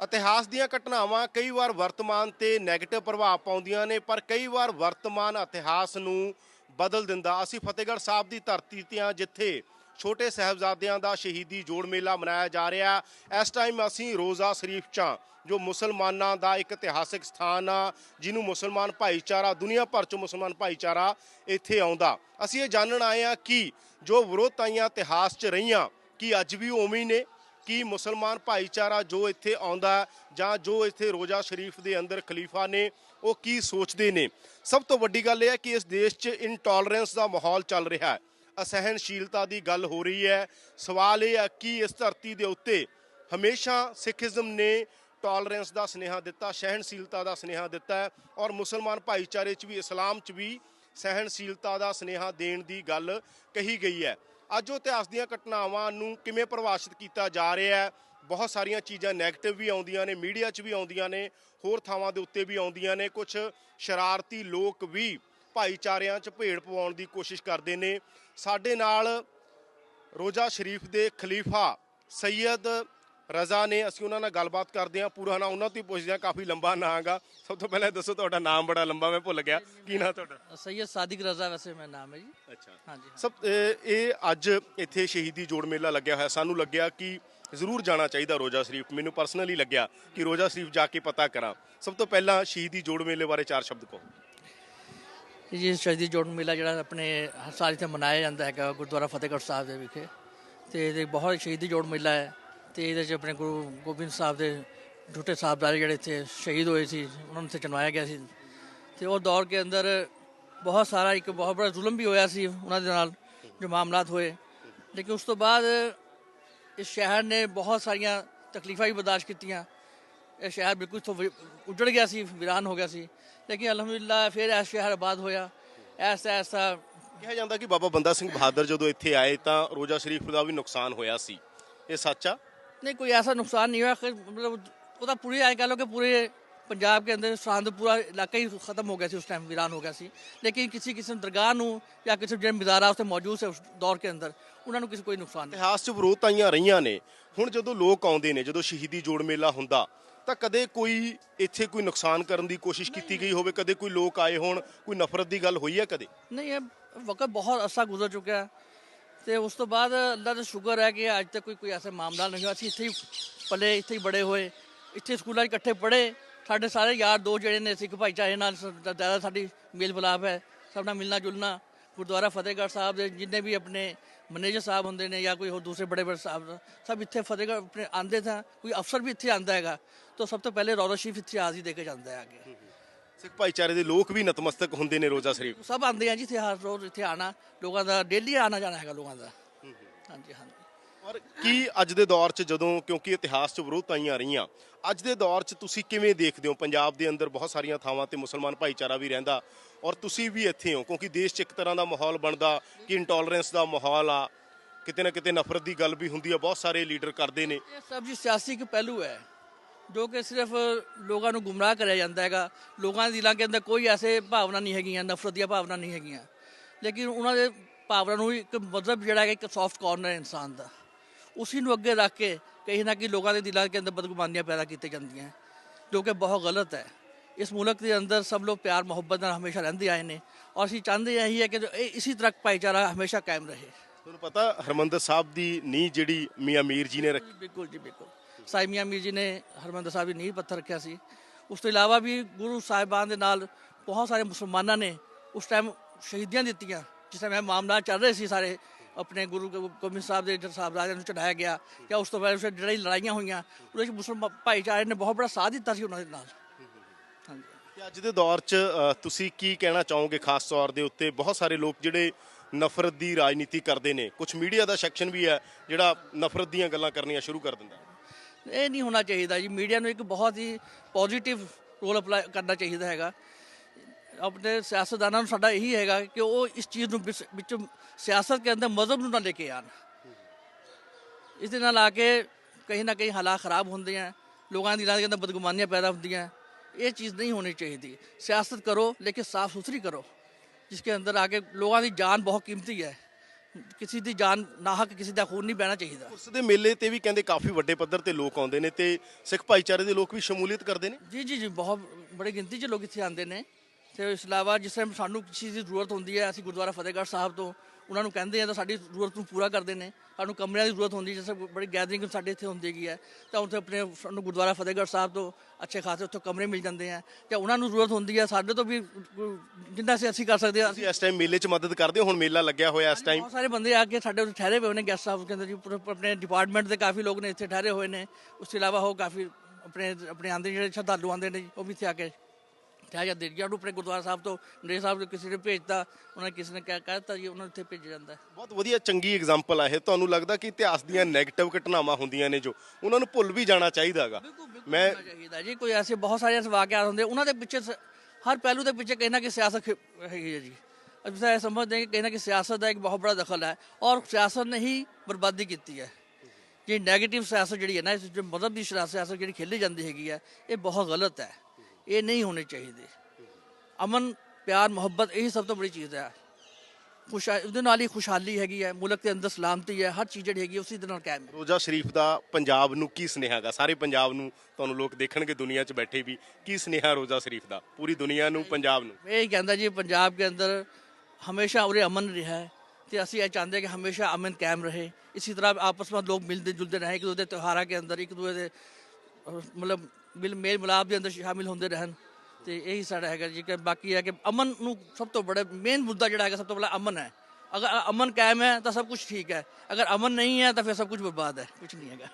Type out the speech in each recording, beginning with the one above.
ਇਤਿਹਾਸ ਦੀਆਂ ਘਟਨਾਵਾਂ ਕਈ ਵਾਰ ਵਰਤਮਾਨ ਤੇ 네ਗੇਟਿਵ ਪ੍ਰਭਾਵ ਪਾਉਂਦੀਆਂ ਨੇ ਪਰ ਕਈ ਵਾਰ ਵਰਤਮਾਨ ਇਤਿਹਾਸ ਨੂੰ ਬਦਲ ਦਿੰਦਾ। ਅਸੀਂ ਫਤਿਹਗੜ੍ਹ ਸਾਹਿਬ ਦੀ ਧਰਤੀ ਤੇ ਹਾਂ ਜਿੱਥੇ ਛੋਟੇ ਸਾਹਿਬਜ਼ਾਦਿਆਂ ਦਾ ਸ਼ਹੀਦੀ ਜੋੜ ਮੇਲਾ ਮਨਾਇਆ ਜਾ ਰਿਹਾ। ਇਸ ਟਾਈਮ ਅਸੀਂ ਰੋਜ਼ਾ ਸ਼ਰੀਫ 'ਚ ਹਾਂ, ਜੋ ਮੁਸਲਮਾਨਾਂ ਦਾ ਇੱਕ ਇਤਿਹਾਸਿਕ ਸਥਾਨ ਆ ਜਿਹਨੂੰ ਮੁਸਲਮਾਨ ਭਾਈਚਾਰਾ ਦੁਨੀਆ ਭਰ 'ਚ ਮੁਸਲਮਾਨ ਭਾਈਚਾਰਾ ਇੱਥੇ ਆਉਂਦਾ। ਅਸੀਂ ਇਹ ਜਾਣਨ ਆਏ ਆ ਕਿ ਜੋ ਵਿਰੋਧਤਾਈਆਂ ਇਤਿਹਾਸ 'ਚ ਰਹੀਆਂ ਕਿ ਅੱਜ ਵੀ ਉਵੇਂ ਹੀ ਨੇ? ਕਿ ਮੁਸਲਮਾਨ ਭਾਈਚਾਰਾ ਜੋ ਇੱਥੇ ਆਉਂਦਾ ਜਾਂ ਜੋ ਇੱਥੇ ਰੋਜ਼ਾ ਸ਼ਰੀਫ ਦੇ ਅੰਦਰ ਖਲੀਫਾ ਨੇ, ਉਹ ਕੀ ਸੋਚਦੇ ਨੇ? ਸਭ ਤੋਂ ਵੱਡੀ ਗੱਲ ਇਹ ਹੈ ਕਿ ਇਸ ਦੇਸ਼ 'ਚ ਇਨਟੋਲਰੈਂਸ ਦਾ ਮਾਹੌਲ ਚੱਲ ਰਿਹਾ ਹੈ। ਅਸਹਿਣਸ਼ੀਲਤਾ ਦੀ ਗੱਲ ਹੋ ਰਹੀ ਹੈ। ਸਵਾਲ ਇਹ ਹੈ ਕਿ ਇਸ ਧਰਤੀ ਦੇ ਉੱਤੇ ਹਮੇਸ਼ਾ ਸਿੱਖੀਜ਼ਮ ਨੇ ਟੋਲਰੈਂਸ ਦਾ ਸੁਨੇਹਾ ਦਿੱਤਾ, ਸਹਿਣਸ਼ੀਲਤਾ ਦਾ ਸੁਨੇਹਾ ਦਿੱਤਾ ਔਰ ਮੁਸਲਮਾਨ ਭਾਈਚਾਰੇ 'ਚ ਵੀ, ਇਸਲਾਮ 'ਚ ਵੀ ਸਹਿਣਸ਼ੀਲਤਾ ਦਾ ਸੁਨੇਹਾ ਦੇਣ ਦੀ ਗੱਲ ਕਹੀ ਗਈ ਹੈ। ਅੱਜ ਉਹ ਇਤਿਹਾਸ ਦੀਆਂ ਘਟਨਾਵਾਂ ਨੂੰ ਕਿਵੇਂ ਪਰਿਭਾਸ਼ਿਤ ਕੀਤਾ ਜਾ ਰਿਹਾ ਹੈ, ਬਹੁਤ ਸਾਰੀਆਂ ਚੀਜ਼ਾਂ 네ਗੇਟਿਵ ਵੀ ਆਉਂਦੀਆਂ ਨੇ ਮੀਡੀਆ 'ਚ ਵੀ ਆਉਂਦੀਆਂ ਨੇ, ਹੋਰ ਥਾਵਾਂ ਦੇ ਉੱਤੇ ਵੀ ਆਉਂਦੀਆਂ ਨੇ ਕੁਝ ਸ਼ਰਾਰਤੀ ਲੋਕ ਵੀ ਭਾਈਚਾਰਿਆਂ 'ਚ ਭੇੜ ਪਵਾਉਣ ਦੀ ਕੋਸ਼ਿਸ਼ ਕਰਦੇ ਨੇ। ਸਾਡੇ ਨਾਲ ਰੋਜ਼ਾ ਸ਼ਰੀਫ ਦੇ ਖਲੀਫਾ ਸੈਯਦ ਰਜ਼ਾ ਨੇ ਅਸੀਂ ਉਹਨਾਂ ਨਾਲ ਗੱਲਬਾਤ ਕਰਦੇ ਆ ਪੂਰਾ ਨਾ ਉਹਨਾਂ ਤੋਂ ਹੀ ਪੁੱਛਦੇ ਆ ਕਾਫੀ ਲੰਬਾ ਨਾਂ ਹੈਗਾ। ਸਭ ਤੋਂ ਪਹਿਲਾਂ ਦੱਸੋ ਤੁਹਾਡਾ ਨਾਮ ਬੜਾ ਲੰਬਾ ਮੈਂ ਭੁੱਲ ਗਿਆ। ਕੀ ਨਾਂ ਤੁਹਾਡਾ? ਸੈਯਦ ਸਾਦਿਕ ਰਜ਼ਾ ਵੈਸੇ ਮੇਰਾ ਨਾਮ ਹੈ ਜੀ। ਅੱਛਾ। ਹਾਂਜੀ ਸਭ ਇਹ ਅੱਜ ਇੱਥੇ ਸ਼ਹੀਦੀ ਜੋੜ ਮੇਲਾ ਲੱਗਿਆ ਹੋਇਆ। ਸਾਨੂੰ ਲੱਗਿਆ ਕਿ ਜ਼ਰੂਰ ਜਾਣਾ ਚਾਹੀਦਾ ਰੋਜ਼ਾ ਸ਼ਰੀਫ। ਮੈਨੂੰ ਪਰਸਨਲੀ ਲੱਗਿਆ ਕਿ ਰੋਜ਼ਾ ਸ਼ਰੀਫ ਜਾ ਕੇ ਪਤਾ ਕਰਾਂ। ਸਭ ਤੋਂ ਪਹਿਲਾਂ ਸ਼ਹੀਦੀ ਜੋੜ ਮੇਲੇ ਬਾਰੇ ਚਾਰ ਸ਼ਬਦ ਕਹੋ। ਜੀ ਸ਼ਹੀਦੀ ਜੋੜ ਮੇਲਾ ਜਿਹੜਾ ਆਪਣੇ ਹਰ ਸਾਲ ਇੱਥੇ ਮਨਾਇਆ ਜਾਂਦਾ ਹੈਗਾ ਗੁਰਦੁਆਰਾ ਫਤਿਹਗੜ੍ਹ ਸਾਹਿਬ ਦੇ ਵਿਖੇ। ਤੇ ਇਹ ਬਹੁਤ ਸ਼ਹੀਦੀ ਜੋੜ ਮੇਲਾ ਹੈ। ਤੇ ਇਹਦੇ 'ਚ ਆਪਣੇ ਗੁਰੂ ਗੋਬਿੰਦ ਸਾਹਿਬ ਦੇ ਝੂਠੇ ਸਾਹਿਬਜ਼ਾਦੇ ਜਿਹੜੇ ਇੱਥੇ ਸ਼ਹੀਦ ਹੋਏ ਸੀ, ਉਹਨਾਂ ਨੂੰ ਇੱਥੇ ਚਣਵਾਇਆ ਗਿਆ ਸੀ। ਤੇ ਉਹ ਦੌਰ ਕੇ ਅੰਦਰ ਬਹੁਤ ਸਾਰਾ ਇੱਕ ਬਹੁਤ ਬੜਾ ਜ਼ੁਲਮ ਵੀ ਹੋਇਆ ਸੀ ਉਹਨਾਂ ਦੇ ਨਾਲ, ਜੋ ਮਾਮਲਾਤ ਹੋਏ। ਲੇਕਿਨ ਉਸ ਤੋਂ ਬਾਅਦ ਇਸ ਸ਼ਹਿਰ ਨੇ ਬਹੁਤ ਸਾਰੀਆਂ ਤਕਲੀਫਾਂ ਵੀ ਬਰਦਾਸ਼ਤ ਕੀਤੀਆਂ। ਇਹ ਸ਼ਹਿਰ ਬਿਲਕੁਲ ਇੱਥੋਂ ਵਿ- ਉੱਜੜ ਗਿਆ ਸੀ, ਵਿਰਾਨ ਹੋ ਗਿਆ ਸੀ। ਲੇਕਿਨ ਅਲਹਮਦੁਲਿਲਾ ਫਿਰ ਇਹ ਸ਼ਹਿਰ ਆਬਾਦ ਹੋਇਆ। ਐਸਾ ਐਸਾ ਕਿਹਾ ਜਾਂਦਾ ਕਿ ਬਾਬਾ ਬੰਦਾ ਸਿੰਘ ਬਹਾਦਰ ਜਦੋਂ ਇੱਥੇ ਆਏ ਤਾਂ ਰੋਜ਼ਾ ਸ਼ਰੀਫ ਦਾ ਵੀ ਨੁਕਸਾਨ ਹੋਇਆ ਸੀ। ਇਹ ਸੱਚ ਆ? नहीं कोई ऐसा नुकसान नहीं हुआ खैर, मतलब वो तो पूरी आए कह लो कि पूरे पंजाब के अंदर सरहद पूरा इलाका ही खत्म हो गया ਸੀ ਉਸ ਟਾਈਮ ਵੀਰਾਨ ਹੋ ਗਿਆ ਸੀ ਲੇਕਿਨ ਕਿਸੇ ਕਿਸੇ ਦਰਗਾਹ ਨੂੰ ਜਾਂ ਕਿਸੇ ਜਿਹੜੇ ਮਜ਼ਾਰਾ ਉੱਥੇ ਮੌਜੂਦ ਸੀ ਉਸ ਦੌਰ ਕੇ ਅੰਦਰ ਉਹਨਾਂ ਨੂੰ ਕਿਸੇ ਕੋਈ ਨੁਕਸਾਨ ਨਹੀਂ ਇਤਿਹਾਸ 'ਚ ਵਿਰੋਧਤਾਈਆਂ ਰਹੀਆਂ ਨੇ ਹੁਣ ਜਦੋਂ ਲੋਕ ਆਉਂਦੇ ਨੇ ਜਦੋਂ ਸ਼ਹੀਦੀ ਜੋੜ ਮੇਲਾ ਹੁੰਦਾ ਤਾਂ ਕਦੇ ਕੋਈ ਇੱਥੇ ਕੋਈ ਨੁਕਸਾਨ ਕਰਨ ਦੀ ਕੋਸ਼ਿਸ਼ ਕੀਤੀ ਗਈ ਹੋਵੇ ਕਦੇ ਕੋਈ ਲੋਕ ਆਏ ਹੋਣ ਕੋਈ ਨਫ਼ਰਤ ਦੀ ਗੱਲ ਹੋਈ ਹੈ ਕਦੇ ਨਹੀਂ ਇਹ ਵਕਤ ਬਹੁਤ ਅਰਸਾ ਗੁਜ਼ਰ ਚੁੱਕਿਆ ਹੈ ਤੇ ਉਸ ਤੋਂ ਬਾਅਦ ਅੱਲਾ ਦਾ ਸ਼ੁਕਰ ਹੈ ਕਿ ਅੱਜ ਤੱਕ ਕੋਈ ਕੋਈ ਐਸਾ ਮਾਮਲਾ ਨਹੀਂ ਹੋਇਆ। ਅਸੀਂ ਇੱਥੇ ਹੀ ਪਲੇ, ਇੱਥੇ ਹੀ ਬੜੇ ਹੋਏ। ਇੱਥੇ ਸਕੂਲਾਂ 'ਚ ਇਕੱਠੇ ਪੜ੍ਹੇ। ਸਾਡੇ ਸਾਰੇ ਯਾਰ ਦੋ ਜਿਹੜੇ ਨੇ, ਸਿੱਖ ਭਾਈਚਾਰੇ ਨਾਲ ਜ਼ਿਆਦਾ ਸਾਡੀ ਮੇਲ ਮਿਲਾਪ ਹੈ। ਸਭ ਨਾਲ ਮਿਲਣਾ ਜੁਲਣਾ। ਗੁਰਦੁਆਰਾ ਫਤਿਹਗੜ੍ਹ ਸਾਹਿਬ ਦੇ ਜਿੰਨੇ ਵੀ ਆਪਣੇ ਮੈਨੇਜਰ ਸਾਹਿਬ ਹੁੰਦੇ ਨੇ ਜਾਂ ਕੋਈ ਹੋਰ ਦੂਸਰੇ ਬੜੇ ਬੜੇ ਸਾਹਿਬ, ਸਭ ਇੱਥੇ ਫਤਿਹਗੜ੍ਹ ਆਪਣੇ ਆਂਦੇ ਥਾ ਕੋਈ ਅਫਸਰ ਵੀ ਇੱਥੇ ਆਂਦਾ ਹੈਗਾ। ਤਾਂ ਸਭ ਤੋਂ ਪਹਿਲੇ ਰੌਲਾ ਸ਼ਰੀਫ ਇੱਥੇ ਹਾਜ਼ਰੀ ਦੇ ਕੇ ਜਾਂਦਾ ਹੈ ਅੱਗੇ। ਸਿੱਖ ਭਾਈਚਾਰੇ ਦੇ ਲੋਕ ਵੀ ਨਤਮਸਤਕ ਹੁੰਦੇ ਨੇ ਰੋਜ਼ਾ ਸ਼ਰੀਫ। ਸਭ ਆਂਦੇ ਆ ਜੀ ਇੱਥੇ ਹਰ ਰੋਜ਼ ਇੱਥੇ ਆਣਾ ਲੋਕਾਂ ਦਾ ਡੇਲੀ ਆਣਾ ਜਾਣਾ ਹੈਗਾ ਲੋਕਾਂ ਦਾ। ਹਾਂਜੀ ਹਾਂਜੀ। ਔਰ ਕੀ ਅੱਜ ਦੇ ਦੌਰ 'ਚ ਜਦੋਂ ਕਿਉਂਕਿ ਇਤਿਹਾਸ 'ਚ ਵਿਰੋਧਤਾਈਆਂ ਰਹੀਆਂ ਅੱਜ ਦੇ ਦੌਰ 'ਚ ਤੁਸੀਂ ਕਿਵੇਂ ਦੇਖਦੇ ਹੋ? ਪੰਜਾਬ ਦੇ ਅੰਦਰ ਬਹੁਤ ਸਾਰੀਆਂ ਥਾਵਾਂ ਤੇ ਮੁਸਲਮਾਨ ਭਾਈਚਾਰਾ ਵੀ ਰਹਿੰਦਾ ਔਰ ਤੁਸੀਂ ਵੀ ਇੱਥੇ ਹੋ ਕਿਉਂਕਿ ਦੇਸ਼ 'ਚ ਇੱਕ ਤਰ੍ਹਾਂ ਦਾ ਮਾਹੌਲ ਬਣਦਾ ਕਿ ਇੰਟੋਲਰੈਂਸ ਦਾ ਮਾਹੌਲ ਆ ਕਿਤੇ ਨਾ ਕਿਤੇ ਨਫ਼ਰਤ ਦੀ ਗੱਲ ਵੀ ਹੁੰਦੀ ਆ ਬਹੁਤ ਸਾਰੇ ਲੀਡਰ ਕਰਦੇ ਨੇ। ਇਹ ਸਭ ਜੀ ਸਿਆਸੀ ਇੱਕ ਪਹਿਲੂ ਹੈ। ਜੋ ਕਿ ਸਿਰਫ ਲੋਕਾਂ ਨੂੰ ਗੁੰਮਰਾਹ ਕਰਿਆ ਜਾਂਦਾ ਹੈਗਾ। ਲੋਕਾਂ ਦੇ ਦਿਲਾਂ ਕੇ ਅੰਦਰ ਕੋਈ ਐਸੇ ਭਾਵਨਾ ਨਹੀਂ ਹੈਗੀਆਂ ਨਫ਼ਰਤ ਦੀਆਂ ਭਾਵਨਾ ਨਹੀਂ ਹੈਗੀਆਂ। ਲੇਕਿਨ ਉਹਨਾਂ ਦੇ ਭਾਵਨਾ ਨੂੰ ਇੱਕ ਮਤਲਬ ਜਿਹੜਾ ਹੈ ਇੱਕ ਸੌਫਟ ਕਾਰਨਰ ਇਨਸਾਨ ਦਾ। ਉਸੇ ਨੂੰ ਅੱਗੇ ਰੱਖ ਕੇ ਕहीं ਨਾ ਕਹੀਂ ਲੋਕਾਂ ਦੇ ਦਿਲਾਂ ਕੇ ਅੰਦਰ ਬਦਗੁਮਾਨੀਆਂ ਪੈਦਾ ਕੀਤੀਆਂ ਜਾਂਦੀਆਂ ਜੋ ਕਿ ਬਹੁਤ ਗਲਤ ਹੈ। ਇਸ ਮੁਲਕ ਦੇ ਅੰਦਰ ਸਭ ਲੋਕ ਪਿਆਰ ਮੁਹੱਬਤ ਨਾਲ ਹਮੇਸ਼ਾ ਰਹਿੰਦੇ ਆਏ ਨੇ ਔਰ ਅਸੀਂ ਚਾਹੁੰਦੇ ਹਾਂ ਇਹੀ ਹੈ ਕਿ ਜੋ ਇਹ ਇਸੇ ਤਰ੍ਹਾਂ ਭਾਈਚਾਰਾ ਹਮੇਸ਼ਾ ਕਾਇਮ ਰਹੇ। ਤੁਹਾਨੂੰ ਪਤਾ ਹਰਮੰਦਰ ਸਾਹਿਬ ਦੀ ਨੀਂਹ ਜਿਹੜੀ ਮੀਆਂ ਮੀਰ ਜੀ ਨੇ ਰੱਖੀ? ਬਿਲਕੁਲ ਜੀ ਬਿਲਕੁਲ। ਸਾਈ ਮੀਆਂ ਮੀਰ ਜੀ ਨੇ ਹਰਮੰਦਰ ਸਾਹਿਬ ਦੀ ਨੀਂਹ ਪੱਥਰ ਰੱਖਿਆ ਸੀ। ਉਸ ਤੋਂ ਇਲਾਵਾ ਵੀ ਗੁਰੂ ਸਾਹਿਬਾਨ ਦੇ ਨਾਲ ਬਹੁਤ ਸਾਰੇ ਮੁਸਲਮਾਨਾਂ ਨੇ ਉਸ ਟਾਈਮ ਸ਼ਹੀਦੀਆਂ ਦਿੱਤੀਆਂ, ਜਿਸ ਟਾਈਮ ਇਹ ਮਾਮਲਾ ਚੱਲ ਰਹੇ ਸੀ ਸਾਰੇ ਆਪਣੇ ਗੁਰੂ ਗੋ- ਗੋਬਿੰਦ ਸਾਹਿਬ ਦੇ ਸਾਹਿਬਜ਼ਾਦਿਆਂ ਨੂੰ ਚੜਾਇਆ ਗਿਆ ਜਾਂ ਉਸ ਤੋਂ ਬਾਅਦ ਉਸ ਜਿਹੜੀ ਲੜਾਈਆਂ ਹੋਈਆਂ, ਉਹਦੇ ਵਿੱਚ ਮੁਸਲਮਾਨ ਭਾਈਚਾਰੇ ਨੇ ਬਹੁਤ ਬੜਾ ਸਾਥ ਦਿੱਤਾ ਸੀ ਉਹਨਾਂ ਦੇ ਨਾਲ। ਹਾਂਜੀ। ਤੇ ਅੱਜ ਦੇ ਦੌਰ 'ਚ ਤੁਸੀਂ ਕੀ ਕਹਿਣਾ ਚਾਹੋਗੇ ਖਾਸ ਤੌਰ ਦੇ ਉੱਤੇ? ਬਹੁਤ ਸਾਰੇ ਲੋਕ ਜਿਹੜੇ ਨਫ਼ਰਤ ਦੀ ਰਾਜਨੀਤੀ ਕਰਦੇ ਨੇ ਕੁਝ ਮੀਡੀਆ ਦਾ ਸੈਕਸ਼ਨ ਵੀ ਹੈ ਜਿਹੜਾ ਨਫ਼ਰਤ ਦੀਆਂ ਗੱਲਾਂ ਕਰਨੀਆਂ ਸ਼ੁਰੂ ਕਰ ਦਿੰਦਾ। ਇਹ ਨਹੀਂ ਹੋਣਾ ਚਾਹੀਦਾ ਜੀ। ਮੀਡੀਆ ਨੂੰ ਇੱਕ ਬਹੁਤ ਹੀ ਪੋਜ਼ਿਟਿਵ ਰੋਲ ਅਪਲਾਈ ਕਰਨਾ ਚਾਹੀਦਾ ਹੈਗਾ। ਆਪਣੇ ਸਿਆਸਤਦਾਨਾਂ ਨੂੰ ਸਾਡਾ ਇਹੀ ਹੈਗਾ ਕਿ ਉਹ ਇਸ ਚੀਜ਼ ਨੂੰ ਵਿੱਚ ਸਿਆਸਤ ਦੇ ਅੰਦਰ ਮਜ਼ਹਬ ਨੂੰ ਨਾ ਲੈ ਕੇ ਆਣ ਇਸ ਦੇ ਨਾਲ ਆ ਕੇ ਕहीं ਨਾ ਕਹੀਂ ਹਾਲਾਤ ਖਰਾਬ ਹੁੰਦੇ ਆ। ਲੋਕਾਂ ਦੀ ਰਾਜ ਦੇ ਅੰਦਰ ਬਦਗੁਮਾਨੀਆਂ ਪੈਦਾ ਹੁੰਦੀਆਂ। ਇਹ ਚੀਜ਼ ਨਹੀਂ ਹੋਣੀ ਚਾਹੀਦੀ। ਸਿਆਸਤ ਕਰੋ, ਲੇਕਿਨ ਸਾਫ਼ ਸੁਥਰੀ ਕਰੋ। ਜਿਸ ਅੰਦਰ ਆ ਕੇ ਲੋਕਾਂ ਦੀ ਜਾਨ ਬਹੁਤ ਕੀਮਤੀ ਹੈ। ਕਿਸੇ ਦੀ ਜਾਨ ਨਾਹਕ ਕਿਸੇ ਦਾ ਖੂਨ ਨਹੀਂ ਬਹਿਣਾ ਚਾਹੀਦਾ। ਉਸ ਦੇ ਮੇਲੇ ਤੇ ਵੀ ਕਹਿੰਦੇ ਕਾਫੀ ਵੱਡੇ ਪੱਧਰ ਤੇ ਲੋਕ ਆਉਂਦੇ ਨੇ ਤੇ ਸਿੱਖ ਭਾਈਚਾਰੇ ਦੇ ਲੋਕ ਵੀ ਸ਼ਮੂਲੀਅਤ ਕਰਦੇ ਨੇ? ਜੀ ਜੀ ਜੀ ਬਹੁਤ ਬੜੀ ਗਿਣਤੀ 'ਚ ਲੋਕ ਇੱਥੇ ਆਉਂਦੇ ਨੇ। ਤੇ ਇਸ ਇਲਾਵਾ ਜਿਸ ਟਾਈਮ ਸਾਨੂੰ ਕਿਸੇ ਦੀ ਜ਼ਰੂਰਤ ਹੁੰਦੀ ਹੈ ਅਸੀਂ ਗੁਰਦੁਆਰਾ ਫਤਿਹਗੜ੍ਹ ਸਾਹਿਬ ਤੋਂ ਉਹਨਾਂ ਨੂੰ ਕਹਿੰਦੇ ਆ ਤਾਂ ਸਾਡੀ ਜ਼ਰੂਰਤ ਨੂੰ ਪੂਰਾ ਕਰਦੇ ਨੇ। ਸਾਨੂੰ ਕਮਰਿਆਂ ਦੀ ਜ਼ਰੂਰਤ ਹੁੰਦੀ ਹੈ ਜਿਵੇਂ ਬੜੀ ਗੈਦਰਿੰਗ ਸਾਡੇ ਇੱਥੇ ਹੁੰਦੀ ਹੈਗੀ ਹੈ। ਤਾਂ ਉੱਥੇ ਆਪਣੇ ਸਾਨੂੰ ਗੁਰਦੁਆਰਾ ਫਤਿਹਗੜ੍ਹ ਸਾਹਿਬ ਤੋਂ ਅੱਛੇ ਖਾਸੇ ਉੱਥੇ ਕਮਰੇ ਮਿਲ ਜਾਂਦੇ ਆ। ਤੇ ਉਹਨਾਂ ਨੂੰ ਜ਼ਰੂਰਤ ਹੁੰਦੀ ਹੈ ਸਾਡੇ ਤੋਂ ਵੀ ਜਿੰਨਾ ਅਸੀਂ ਅਸੀਂ ਕਰ ਸਕਦੇ ਹਾਂ ਤੁਸੀਂ ਇਸ ਟਾਈਮ ਮੇਲੇ 'ਚ ਮਦਦ ਕਰਦੇ ਹੋ? ਹੁਣ ਮੇਲਾ ਲੱਗਿਆ ਹੋਇਆ ਇਸ ਟਾਈਮ ਬਹੁਤ ਸਾਰੇ ਬੰਦੇ ਆ ਕੇ ਸਾਡੇ ਉੱਥੇ ਠਹਿਰੇ ਹੋਏ ਨੇ ਗੈਸਟ ਹਾਊਸ ਦੇ ਅੰਦਰ ਜੀ ਆਪਣੇ ਡਿਪਾਰਟਮੈਂਟ ਦੇ ਕਾਫੀ ਲੋਕ ਨੇ ਇੱਥੇ ਠਹਿਰੇ ਹੋਏ ਨੇ। ਉਸ ਤੋਂ ਇਲਾਵਾ ਉਹ ਕਾਫੀ ਆਪਣੇ ਆਪਣੇ ਆਂਦੇ ਜਿਹੜੇ ਸ਼ਰਧਾਲੂ ਆਉਂਦੇ ਨੇ ਜੀ, ਉਹ ਵੀ ਇੱਥੇ ਆ ਕੇ ਠਹਿਰ ਜਾਂਦੇ ਨੇ ਜੀ ਉਹਨੂੰ ਆਪਣੇ ਗੁਰਦੁਆਰਾ ਸਾਹਿਬ ਤੋਂ ਨਰੇ ਸਾਹਿਬ ਤੋਂ ਕਿਸੇ ਨੇ ਭੇਜਤਾ ਉਹਨਾਂ ਨੇ ਕਿਸੇ ਨੇ ਕਹਿ ਕਹਿ ਦਿੱਤਾ ਜੀ ਉਹਨਾਂ ਨੂੰ ਇੱਥੇ ਭੇਜਿਆ ਜਾਂਦਾ ਬਹੁਤ ਵਧੀਆ ਚੰਗੀ ਐਗਜ਼ਾਮਪਲ ਆ ਇਹ। ਤੁਹਾਨੂੰ ਲੱਗਦਾ ਕਿ ਇਤਿਹਾਸ ਦੀਆਂ 네ਗੇਟਿਵ ਘਟਨਾਵਾਂ ਹੁੰਦੀਆਂ ਨੇ ਜੋ ਉਹਨਾਂ ਨੂੰ ਭੁੱਲ ਵੀ ਜਾਣਾ ਚਾਹੀਦਾਗਾ ਮੈਂ ਚਾਹੀਦਾ ਜੀ। ਕੋਈ ਐਸੇ ਬਹੁਤ ਸਾਰੇ ਐਸੇ ਵਾਕਿਆਤ ਹੁੰਦੇ ਉਹਨਾਂ ਦੇ ਪਿੱਛੇ ਹਰ ਪਹਿਲੂ ਦੇ ਪਿੱਛੇ ਕਹਿਣਾ ਕਿ ਸਿਆਸਤ ਹੈਗੀ ਹੈ ਜੀ। ਅਸੀਂ ਇਹ ਸਮਝਦੇ ਹਾਂ ਕਿ ਕਹਿਣਾ ਕਿ ਸਿਆਸਤ ਦਾ ਇੱਕ ਬਹੁਤ ਬੜਾ ਦਖਲ ਹੈ ਔਰ ਸਿਆਸਤ ਨੇ ਹੀ ਬਰਬਾਦੀ ਕੀਤੀ ਹੈ। ਜੇ 네ਗੇਟਿਵ ਸਿਆਸਤ ਜਿਹੜੀ ਹੈ ਨਾ ਇਸ ਜੋ ਮਦਦ ਦੀ ਸਿਆਸਤ ਜਿਹੜੀ ਖੇਲੀ ਜਾਂਦੀ ਹੈਗੀ ਹੈ ਇਹ ਬਹੁਤ ਗਲਤ ਹੈ। ਇਹ ਨਹੀਂ ਹੋਣੇ ਚਾਹੀਦੇ। ਅਮਨ ਪਿਆਰ ਮੁਹੱਬਤ ਇਹ ਸਭ ਤੋਂ ਬੜੀ ਚੀਜ਼ ਹੈ। ਖੁਸ਼ ਉਹਦੇ ਨਾਲ ਹੀ ਖੁਸ਼ਹਾਲੀ ਹੈਗੀ ਹੈ ਮੁਲਕ ਦੇ ਅੰਦਰ ਸਲਾਮਤੀ ਹੈ ਹਰ ਚੀਜ਼ ਜਿਹੜੀ ਹੈਗੀ ਉਸੇ ਦੇ ਨਾਲ ਕਾਇਮ ਰੋਜ਼ਾ ਸ਼ਰੀਫ ਦਾ ਪੰਜਾਬ ਨੂੰ ਕੀ ਸੁਨੇਹਾ ਹੈਗਾ? ਸਾਰੇ ਪੰਜਾਬ ਨੂੰ ਤੁਹਾਨੂੰ ਲੋਕ ਦੇਖਣਗੇ ਦੁਨੀਆ 'ਚ ਬੈਠੇ ਵੀ ਕੀ ਸੁਨੇਹਾ ਰੋਜ਼ਾ ਸ਼ਰੀਫ ਦਾ? ਪੂਰੀ ਦੁਨੀਆ ਨੂੰ ਪੰਜਾਬ ਨੂੰ? ਇਹ ਹੀ ਕਹਿੰਦਾ ਜੀ ਪੰਜਾਬ ਦੇ ਅੰਦਰ ਹਮੇਸ਼ਾ ਉਰੇ ਅਮਨ ਰਿਹਾ ਹੈ ਤੇ ਅਸੀਂ ਇਹ ਚਾਹੁੰਦੇ ਕਿ ਹਮੇਸ਼ਾ ਅਮਨ ਕਾਇਮ ਰਹੇ। ਇਸੇ ਤਰ੍ਹਾਂ ਆਪਸ ਵਿੱਚ ਲੋਕ ਮਿਲਦੇ ਜੁਲਦੇ ਰਹੇ ਇੱਕ ਦੂਜੇ ਦੇ ਤਿਉਹਾਰਾਂ ਦੇ ਅੰਦਰ ਇੱਕ ਦੂਜੇ ਦੇ ਮਤਲਬ ਮਿਲ ਮੇਲ ਮਿਲਾਪ ਦੇ ਅੰਦਰ ਸ਼ਾਮਿਲ ਹੁੰਦੇ ਰਹਿਣ ਤੇ ਇਹੀ ਸਾਡਾ ਹੈਗਾ ਜੀ ਕਿ ਬਾਕੀ ਹੈ ਕਿ ਅਮਨ ਨੂੰ ਸਭ ਤੋਂ ਬੜਾ ਮੇਨ ਮੁੱਦਾ ਜਿਹੜਾ ਹੈਗਾ ਸਭ ਤੋਂ ਪਹਿਲਾਂ ਅਮਨ ਹੈ। ਅਗਰ ਅਮਨ ਕਾਇਮ ਹੈ ਤਾਂ ਸਭ ਕੁਝ ਠੀਕ ਹੈ। ਅਗਰ ਅਮਨ ਨਹੀਂ ਹੈ ਤਾਂ ਫਿਰ ਸਭ ਕੁਝ ਬਰਬਾਦ ਹੈ ਕੁਝ ਨਹੀਂ ਹੈਗਾ।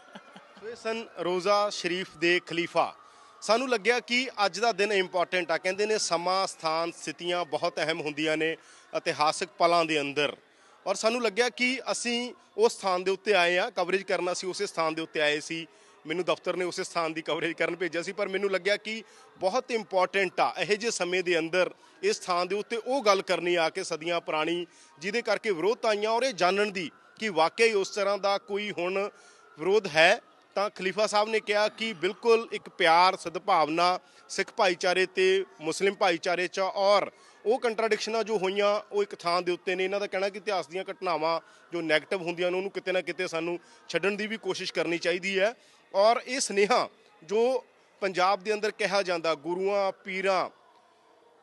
ਸੋ ਇਹ ਸਨ ਰੋਜ਼ਾ ਸ਼ਰੀਫ ਦੇ ਖਲੀਫਾ। ਸਾਨੂੰ ਲੱਗਿਆ ਕਿ ਅੱਜ ਦਾ ਦਿਨ ਇੰਪੋਰਟੈਂਟ ਆ। ਕਹਿੰਦੇ ਨੇ ਸਮਾਂ, ਸਥਾਨ, ਸਥਿਤੀਆਂ ਬਹੁਤ ਅਹਿਮ ਹੁੰਦੀਆਂ ਨੇ ਇਤਿਹਾਸਕ ਪਲਾਂ ਦੇ ਅੰਦਰ। ਔਰ ਸਾਨੂੰ ਲੱਗਿਆ ਕਿ ਅਸੀਂ ਉਸ ਸਥਾਨ ਦੇ ਉੱਤੇ ਆਏ ਆ ਕਵਰੇਜ ਕਰਨਾ ਸੀ ਉਸੇ ਸਥਾਨ ਦੇ ਉੱਤੇ ਆਏ ਸੀ। ਮੈਨੂੰ ਦਫ਼ਤਰ ਨੇ ਉਸੇ ਸਥਾਨ ਦੀ ਕਵਰੇਜ ਕਰਨ ਭੇਜਿਆ ਸੀ, ਪਰ ਮੈਨੂੰ ਲੱਗਿਆ ਕਿ ਬਹੁਤ ਇੰਪੋਰਟੈਂਟ ਆ, ਇਹੋ ਜਿਹੇ ਸਮੇਂ ਦੇ ਅੰਦਰ ਇਸ ਥਾਂ ਦੇ ਉੱਤੇ ਉਹ ਗੱਲ ਕਰਨੀ ਆ ਕੇ ਸਦੀਆਂ ਪੁਰਾਣੀ, ਜਿਹਦੇ ਕਰਕੇ ਵਿਰੋਧਤਾ ਆਈਆਂ ਔਰ ਇਹ ਜਾਣਨ ਦੀ ਕਿ ਵਾਕਈ ਉਸ ਤਰ੍ਹਾਂ ਦਾ ਕੋਈ ਹੁਣ ਵਿਰੋਧ ਹੈ। ਤਾਂ ਖਲੀਫਾ ਸਾਹਿਬ ਨੇ ਕਿਹਾ ਕਿ ਬਿਲਕੁਲ ਇੱਕ ਪਿਆਰ, ਸਦਭਾਵਨਾ ਸਿੱਖ ਭਾਈਚਾਰੇ ਤੇ ਮੁਸਲਿਮ ਭਾਈਚਾਰੇ 'ਚ ਔਰ ਉਹ ਕੰਟਰਡਿਕਸ਼ਨਾਂ ਜੋ ਹੋਈਆਂ, ਉਹ ਇੱਕ ਥਾਂ ਦੇ ਉੱਤੇ ਨੇ। ਇਹਨਾਂ ਦਾ ਕਹਿਣਾ ਕਿ ਇਤਿਹਾਸ ਦੀਆਂ ਘਟਨਾਵਾਂ ਜੋ ਨੈਗੇਟਿਵ ਹੁੰਦੀਆਂ ਨੇ, ਉਹਨੂੰ ਕਿਤੇ ਨਾ ਕਿਤੇ ਸਾਨੂੰ ਛੱਡਣ ਦੀ ਵੀ ਕੋਸ਼ਿਸ਼ ਕਰਨੀ ਚਾਹੀਦੀ ਹੈ। ਔਰ ਇਹ ਸਨੇਹਾ ਜੋ ਪੰਜਾਬ ਦੇ ਅੰਦਰ ਕਿਹਾ ਜਾਂਦਾ, ਗੁਰੂਆਂ, ਪੀਰਾਂ,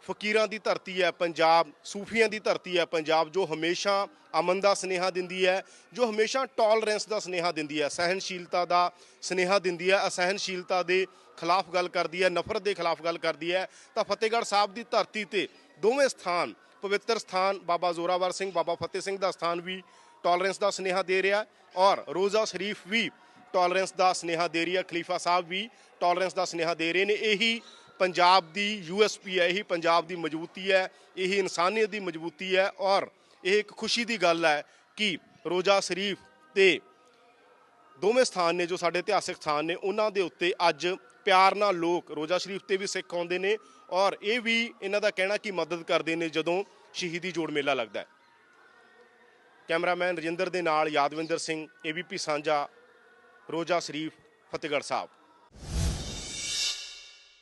ਫਕੀਰਾਂ ਦੀ ਧਰਤੀ ਹੈ, ਪੰਜਾਬ, ਸੂਫੀਆਂ ਦੀ ਧਰਤੀ ਹੈ, ਪੰਜਾਬ ਜੋ ਹਮੇਸ਼ਾ ਅਮਨ ਦਾ ਸਨੇਹਾ ਦਿੰਦੀ ਹੈ, ਜੋ ਹਮੇਸ਼ਾ ਟੋਲਰੈਂਸ ਦਾ ਸਨੇਹਾ ਦਿੰਦੀ ਹੈ ਸਹਿਨਸ਼ੀਲਤਾ ਦਾ ਸਨੇਹਾ ਦਿੰਦੀ ਹੈ ਅਸਹਿਨਸ਼ੀਲਤਾ ਦੇ ਖਿਲਾਫ ਗੱਲ ਕਰਦੀ ਹੈ, ਨਫ਼ਰਤ ਦੇ ਖਿਲਾਫ ਗੱਲ ਕਰਦੀ ਹੈ, ਤਾਂ ਫਤਿਹਗੜ੍ਹ ਸਾਹਿਬ ਦੀ ਧਰਤੀ ਤੇ ਦੋਵੇਂ ਸਥਾਨ, ਪਵਿੱਤਰ ਸਥਾਨ, ਬਾਬਾ ਜ਼ੋਰਾਵਰ ਸਿੰਘ, ਬਾਬਾ ਫਤਿਹ ਸਿੰਘ ਦਾ ਸਥਾਨ ਵੀ ਟੋਲਰੈਂਸ ਦਾ ਸਨੇਹਾ ਦੇ ਰਿਹਾ ਔਰ ਰੋਜ਼ਾ ਸ਼ਰੀਫ ਵੀ ਟੋਲਰੈਂਸ ਦਾ ਸਨੇਹਾ ਦੇ ਰਹੀ ਹੈ। ਖਲੀਫਾ ਸਾਹਿਬ ਵੀ ਟੋਲਰੈਂਸ ਦਾ ਸਨੇਹਾ ਦੇ ਰਹੇ ਨੇ। ਇਹੀ ਪੰਜਾਬ ਦੀ ਯੂਐਸਪੀ ਹੈ, ਇਹੀ ਪੰਜਾਬ ਦੀ ਮਜ਼ਬੂਤੀ ਹੈ, ਇਹੀ ਇਨਸਾਨੀਅਤ ਦੀ ਮਜ਼ਬੂਤੀ ਹੈ ਔਰ ਇਹ ਇੱਕ ਖੁਸ਼ੀ ਦੀ ਗੱਲ ਹੈ ਕਿ ਰੋਜ਼ਾ ਸ਼ਰੀਫ ਤੇ ਦੋਵੇਂ ਸਥਾਨ ਨੇ ਜੋ ਸਾਡੇ ਇਤਿਹਾਸਿਕ ਸਥਾਨ ਨੇ, ਉਹਨਾਂ ਦੇ ਉੱਤੇ ਅੱਜ ਪਿਆਰ ਨਾਲ ਲੋਕ ਰੋਜ਼ਾ ਸ਼ਰੀਫ ਤੇ ਵੀ ਸਿੱਖ ਆਉਂਦੇ ਨੇ ਔਰ ਇਹ ਵੀ ਇਹਨਾਂ ਦਾ ਕਹਿਣਾ ਕਿ ਮਦਦ ਕਰਦੇ ਨੇ ਜਦੋਂ ਸ਼ਹੀਦੀ ਜੋੜ ਮੇਲਾ ਲੱਗਦਾ ਹੈ। ਕੈਮਰਾਮੈਨ ਰਜਿੰਦਰ ਦੇ ਨਾਲ ਯਾਦਵਿੰਦਰ ਸਿੰਘ ਏਬੀਪੀ ਸਾਂਝਾ ਰੋਜ਼ਾ ਸ਼ਰੀਫ ਫਤਿਹਗੜ੍ਹ ਸਾਹਿਬ।